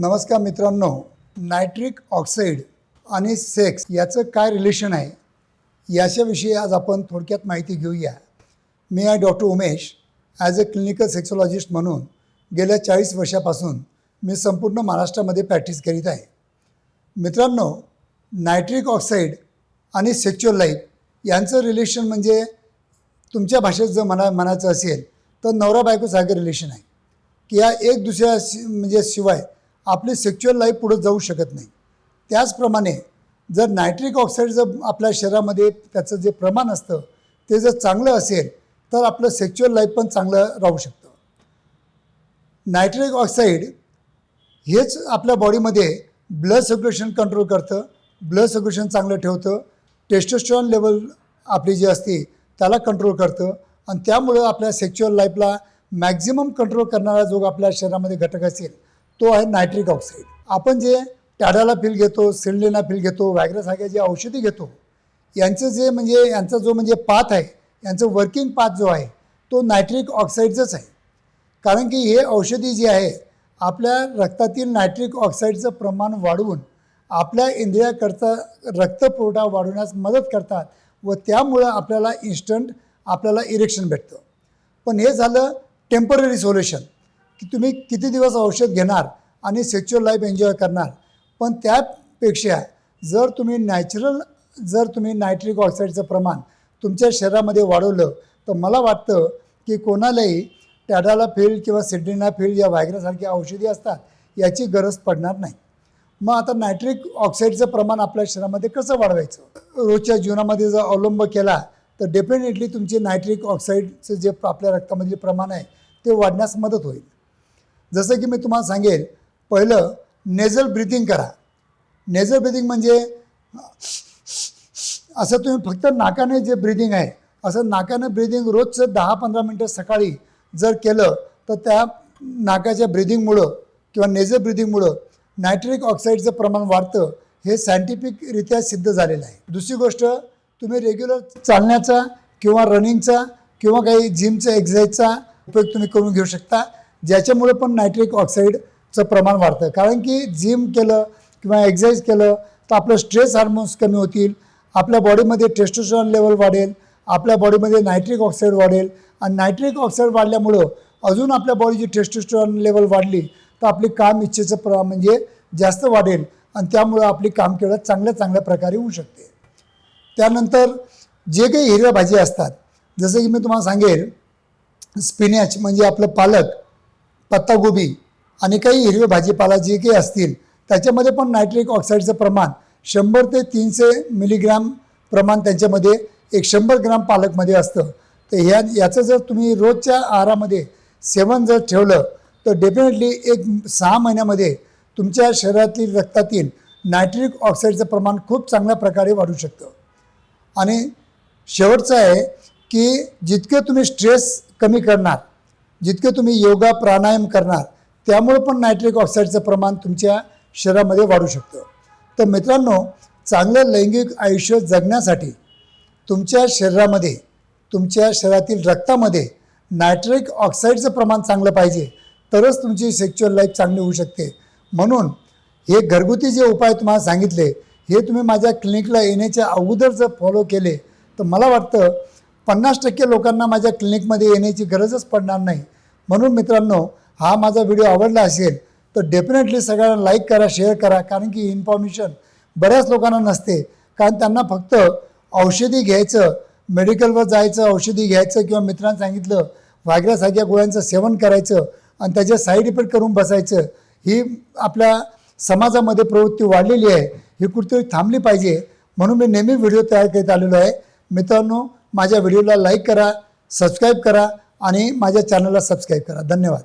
नमस्कार मित्रांनो nitric oxide आणि सेक्स याचं काय रिलेशन आहे? याच्याविषयी आज आपण थोडक्यात माहिती घेऊया. मी आहे doctor Umesh. As a clinical sexologist म्हणून गेल्या चाळीस वर्षापासून मी संपूर्ण महाराष्ट्रामध्ये प्रॅक्टिस करीत आहे. मित्रांनो नायट्रिक ऑक्साईड आणि सेक्च्युअल लाईफ यांचं रिलेशन म्हणजे तुमच्या भाषेत जर म्हणा म्हणायचं असेल तर नवरा बायकोसारखं रिलेशन आहे. की या एक दुसऱ्या शि म्हणजे शिवाय आपली सेक्च्युअल लाईफ पुढं जाऊ शकत नाही. त्याचप्रमाणे जर नायट्रिक ऑक्साईड जर आपल्या शरीरामध्ये त्याचं जे प्रमाण असतं ते जर चांगलं असेल तर आपलं सेक्च्युअल लाईफ पण चांगलं राहू शकतं. नायट्रिक ऑक्साईड हेच आपल्या बॉडीमध्ये ब्लड सर्क्युलेशन कंट्रोल करतं ब्लड सर्क्युलेशन चांगलं ठेवतं टेस्टोस्टेरॉन लेवल आपली जी असते त्याला कंट्रोल करतं आणि त्यामुळं आपल्या सेक्च्युअल लाईफला मॅक्झिमम कंट्रोल करणारा जो आपल्या शरीरामध्ये घटक असेल तो आहे नायट्रिक ऑक्साईड. आपण जे टॅडाला फिल घेतो सिल्डेना फिल घेतो वॅग्रासारख्या जे औषधी घेतो यांचं जे म्हणजे यांचा जो म्हणजे पाथ आहे यांचं वर्किंग पाथ जो आहे तो नायट्रिक ऑक्साईडचाच आहे. कारण की हे औषधी जी आहे आपल्या रक्तातील नायट्रिक ऑक्साईडचं प्रमाण वाढवून आपल्या इंद्रियाकरता रक्तपुरवठा वाढवण्यास मदत करतात व त्यामुळं आपल्याला इन्स्टंट आपल्याला इरेक्शन भेटतं. पण हे झालं टेंपररी सोल्युशन की तुम्ही किती दिवस औषध घेणार आणि सेक्च्युअल लाईफ एन्जॉय करणार? पण त्यापेक्षा जर तुम्ही नॅचरल जर तुम्ही नायट्रिक ऑक्साईडचं प्रमाण तुमच्या शरीरामध्ये वाढवलं तर मला वाटतं की कोणालाही टॅडाला फील्ड किंवा सिड्रीना फील्ड या व्हायग्रासारख्या औषधी असतात याची गरज पडणार नाही. मग आता नायट्रिक ऑक्साईडचं प्रमाण आपल्या शरीरामध्ये कसं वाढवायचं? रोजच्या जीवनामध्ये जर अवलंब केला तर डेफिनेटली तुमचे नायट्रिक ऑक्साईडचं जे आपल्या रक्तामधील प्रमाण आहे ते वाढण्यास मदत होईल. जसं की मी तुम्हाला सांगेल पहिलं नेझल ब्रिथिंग करा. नेझल ब्रिथिंग म्हणजे असं तुम्ही फक्त नाकाने जे ब्रिदिंग आहे असं नाकाने ब्रिदिंग रोजचं दहा पंधरा मिनटं सकाळी जर केलं तर त्या नाकाच्या ब्रिदिंगमुळं किंवा नेझल ब्रिदिंगमुळं नायट्रिक ऑक्साईडचं प्रमाण वाढतं हे सायंटिफिकरित्या सिद्ध झालेलं आहे. दुसरी गोष्ट तुम्ही रेग्युलर चालण्याचा किंवा रनिंगचा किंवा काही जिमचा एक्झरसाईजचा उपयोग तुम्ही करून घेऊ शकता. ज्याच्यामुळे पण नायट्रिक ऑक्साईडचं प्रमाण वाढतं. कारण की जिम केलं किंवा एक्झरसाईज केलं तर आपलं स्ट्रेस हार्मोन्स कमी होतील आपल्या बॉडीमध्ये टेस्टोस्टेरॉन लेवल वाढेल आपल्या बॉडीमध्ये नायट्रिक ऑक्साईड वाढेल. आणि नायट्रिक ऑक्साईड वाढल्यामुळं अजून आपल्या बॉडीची टेस्टोस्टेरॉन लेवल वाढली तर आपली काम इच्छेचं प्र म्हणजे जास्त वाढेल. आणि त्यामुळं आपली काम केवळ चांगल्या चांगल्या प्रकारे होऊ शकते. त्यानंतर जे काही हिरव्या भाजी असतात जसं की मी तुम्हाला सांगेल स्पिनॅच म्हणजे आपलं पालक. पत्तागोबी आणि काही हिरवे भाजीपाला जे काही असतील त्याच्यामध्ये पण नायट्रिक ऑक्साईडचं प्रमाण शंभर ते तीनशे मिलीग्राम प्रमाण त्यांच्यामध्ये एक शंभर ग्राम पालकमध्ये असतं. तर ह्या याचं जर तुम्ही रोजच्या आहारामध्ये सेवन जर ठेवलं तर डेफिनेटली एक सहा महिन्यामध्ये तुमच्या शरीरातील रक्तातील नायट्रिक ऑक्साईडचं प्रमाण खूप चांगल्या प्रकारे वाढू शकतं. आणि शेवटचं आहे की जितके तुम्ही स्ट्रेस कमी करणार जितके तुम्ही योगा प्राणायाम करणार त्यामुळं पण नायट्रिक ऑक्साईडचं प्रमाण तुमच्या शरीरामध्ये वाढू शकतं. तर मित्रांनो चांगलं लैंगिक आयुष्य जगण्यासाठी तुमच्या शरीरामध्ये तुमच्या शरीरातील रक्तामध्ये नायट्रिक ऑक्साईडचं प्रमाण चांगलं पाहिजे तरच तुमची सेक्च्युअल लाईफ चांगली होऊ शकते. म्हणून हे घरगुती जे उपाय तुम्हाला सांगितले हे तुम्ही माझ्या क्लिनिकला येण्याच्या अगोदर जर फॉलो केले तर मला वाटतं पन्नास टक्के लोकांना माझ्या क्लिनिकमध्ये येण्याची गरजच पडणार नाही. म्हणून मित्रांनो हा माझा व्हिडिओ आवडला असेल तर डेफिनेटली सगळ्यांना लाईक करा शेअर करा कारण की इन्फॉर्मेशन बऱ्याच लोकांना नसते. कारण त्यांना फक्त औषधी घ्यायचं मेडिकलवर जायचं औषधी घ्यायचं किंवा मित्रांनी सांगितलं वागऱ्यासारख्या गोळ्यांचं सेवन करायचं आणि त्याचे साईड इफेक्ट करून बसायचं ही आपल्या समाजामध्ये प्रवृत्ती वाढलेली आहे. ही कुठेतरी थांबली पाहिजे. म्हणून मी नेहमी व्हिडिओ तयार करीत आलेलो आहे. मित्रांनो माझ्या व्हिडिओला लाईक करा सबस्क्राईब करा आणि माझ्या चॅनलला सबस्क्राईब करा. धन्यवाद.